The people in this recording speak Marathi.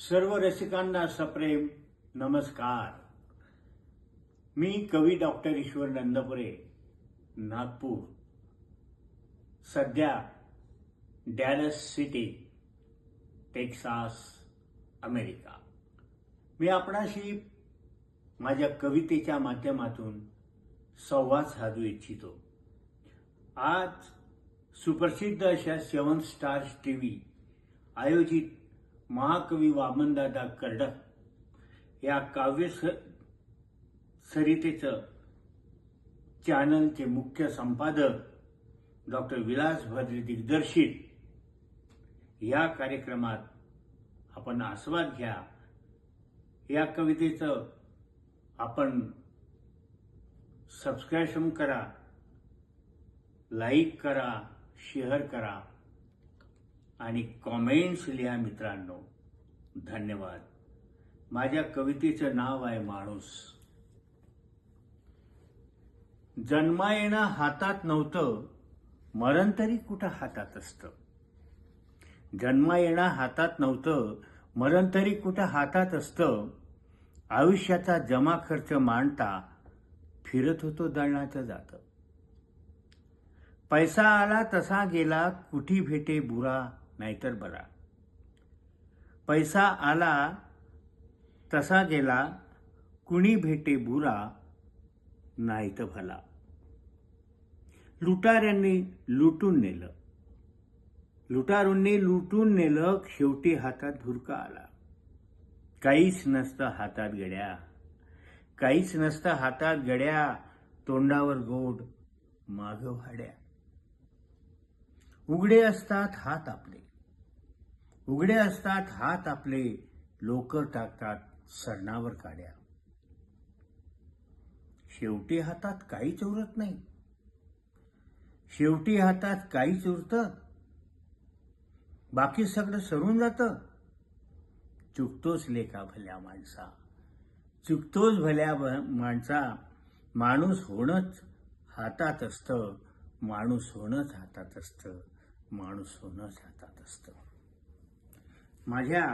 सर्व रसिकांना सप्रेम नमस्कार. मी कवी डॉक्टर ईश्वर नंदपुरे नागपूर. सध्या डॅलस सिटी टेक्सास अमेरिका. मी आपणाशी माझ्या कवितेच्या माध्यमातून संवाद साधू इच्छितो. आज सुप्रसिद्ध अशा सेवन स्टार्स टी व्ही आयोजित महाकवी वामनदादा कर्डक या काव्य स- सरितेचं चॅनलचे मुख्य संपादक डॉक्टर विलास भद्रे दिग्दर्शित. या कार्यक्रमात आपण आस्वाद घ्या. या कवितेचं आपण सबस्क्रायशन करा लाईक करा शेअर करा. आणि कॉमेंट्स लिहा मित्रांनो धन्यवाद. माझ्या कवितेचं नाव आहे माणूस. जन्मा येणं हातात नव्हतं मरण तरी कुठं हातात असतं? जन्मा येणं हातात नव्हतं मरण तरी कुठं हातात असतं? आयुष्याचा जमा खर्च मांडता फिरत होतो दळणाचं जातं. पैसा आला तसा गेला कुठी भेटे बुरा? नाहीतर बरा. पैसा आला तसा गेला कुणी भेटे बुरा नाहीत भला. लुटाऱ्यांनी लुटून नेलं. लुटारूंनी लुटून नेलं शेवटी हातात धुरका आला. काहीच नसतं हातात गड्या. काहीच नसतं हातात गड्या तोंडावर गोड माग भाड्या उघडे असतात हात आपले. उघडे असतात हात आपले लोकर टाकतात सरणावर काड्या. शेवटी हातात काहीच उरत नाही. शेवटी हातात काहीच उरत बाकी सगळं सरून जातं. चुकतोच लेखा भल्या माणसा. चुकतोच भल्या माणसा. माणूस होणंच हातात असतं. माणूस होणंच हातात असतं. माणूस होणंच हातात असतं. माझ्या